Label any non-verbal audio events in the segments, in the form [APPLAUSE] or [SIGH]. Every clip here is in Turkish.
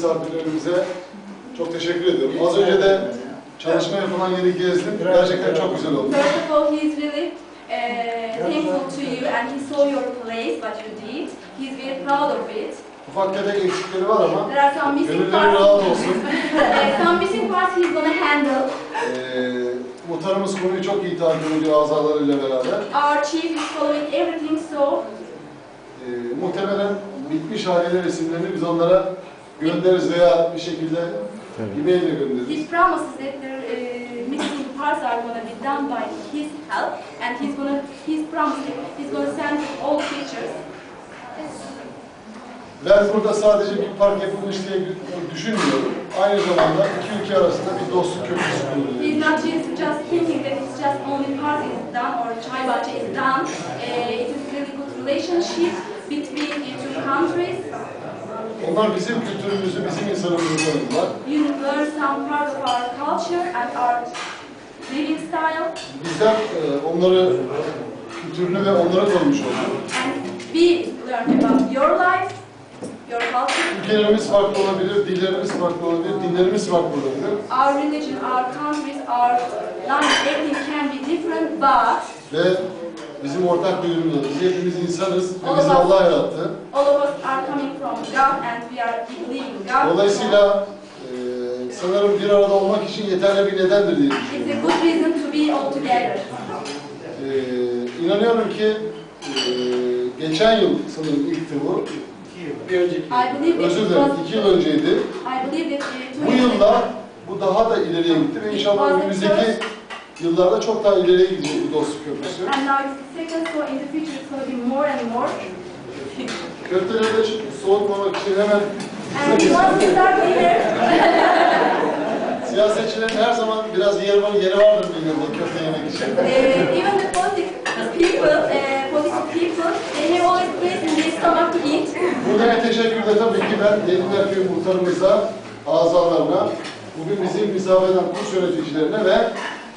misafirlerimize çok teşekkür ediyorum. Az önce de çalışma yapılan yeri gezdim. Gerçekten çok güzel oldu. First of all, he's really uh, thankful to you and he saw your place, what you did. He's very proud of it. Ufak tefek eksikleri var ama There are some missing gönülleri parts. rahat olsun. [LAUGHS] Uh, some missing parts he's gonna handle. Ee, muhtarımız konuyu çok iyi takip ediyor azalarıyla beraber. Our chief is following everything, so Ee, muhtemelen bitmiş haliyle resimlerini biz onlara göndeririz veya bir şekilde e-mail ile göndeririz. he promises that the uh, missing parts are gonna be done by his help, and he's gonna he's promised that he's gonna send all pictures. Ben burada sadece bir park yapılmış diye düşünmüyorum. Aynı zamanda iki ülke arasında bir dostluk köprüsü kuruluyor. He's not just, just thinking that it's just only part is done or Chai Bache is done. Uh, it is really good relationship between the two countries. Onlar bizim kültürümüzü, bizim insanımızı learn some part of our culture and our living style. Bizler e, onları, kültürünü ve onları tanımış olduk. And we learned about your life, your culture, Ülkelerimiz farklı olabilir, dillerimiz farklı olabilir, dinlerimiz farklı olabilir. our religion, our countries, our language, everything can be different, but Ve bizim ortak bir ürünümüz. Biz hepimiz insanız ve bizi Allah yarattı. all of us are coming from God and we are believing God. Dolayısıyla e, sanırım bir arada olmak için yeterli bir nedendir diye It's düşünüyorum. a good reason to be all together. E, inanıyorum ki e, geçen yıl sanırım ilkti bu. Bir önceki. I believe that Özür it dilerim, was, iki yıl önceydi. I believe that uh, Bu yılda bu daha da ileriye gitti ve inşallah önümüzdeki yıllarda çok daha ileriye gidecek bu dostluk köprüsü. and now it's second, so in the future it's going to be more and more. Köfteleri soğutmamak için hemen And once we start here, [LAUGHS] siyasetçilerin her zaman biraz yer var, yeri vardır bilmiyorum köfte yemek için. uh, [LAUGHS] even the political people, uh, political people, they have always place in their stomach to eat. Burada bir teşekkür de tabii ki ben Yedinler Köyü muhtarımıza, azalarına, bugün bizi misafir eden kurs yöneticilerine ve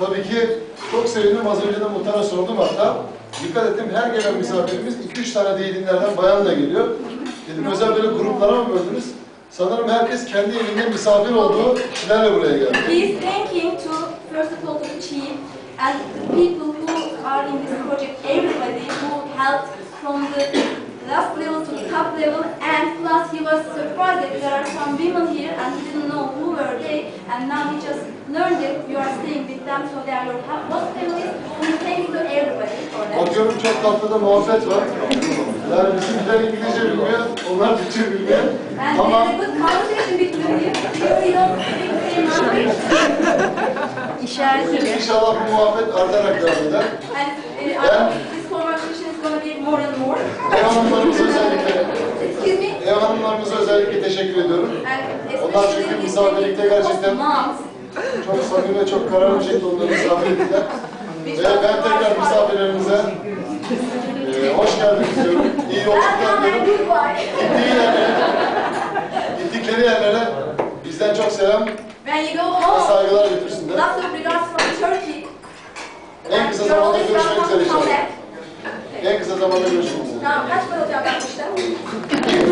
tabii ki çok sevindim az önce de muhtara sordum hatta. Dikkat ettim her gelen misafirimiz 2-3 tane değilinlerden bayanla geliyor. Dedim özel böyle gruplara mı böldünüz? Sanırım herkes kendi evinde misafir olduğu kişilerle buraya geldi. İs thanking to, first of all, the chief and the people who are in this project, everybody who helped from the last level to the top level, and plus he was surprised that there are some women here and he didn't know who were they, and now he just learned that you are staying with them, so they are your families. He's thanking to everybody for that. Bakıyorum çok tatlı da muhabbet var. Yani bizimkiler İngilizce bilmiyor, onlar Türkçe bilmiyor. And Ama there's a good conversation between you. You don't speak the same language. İnşallah bu muhabbet artarak devam eder. And uh, I özellikle teşekkür ediyorum. Onlar çünkü misafirlikte gerçekten-. Çok samimi ve çok kararlı bir şekilde onları misafir ettiler. Ve ben tekrar misafirlerimize e, hoş geldiniz diyorum. İyi yolculuklar diyorum. Gittiği yerlere, gittikleri yerlere bizden çok selam ve saygılar Turkey. En kısa zamanda görüşmek üzere inşallah. En kısa zamanda görüşmek üzere. Tamam, kaç para işten?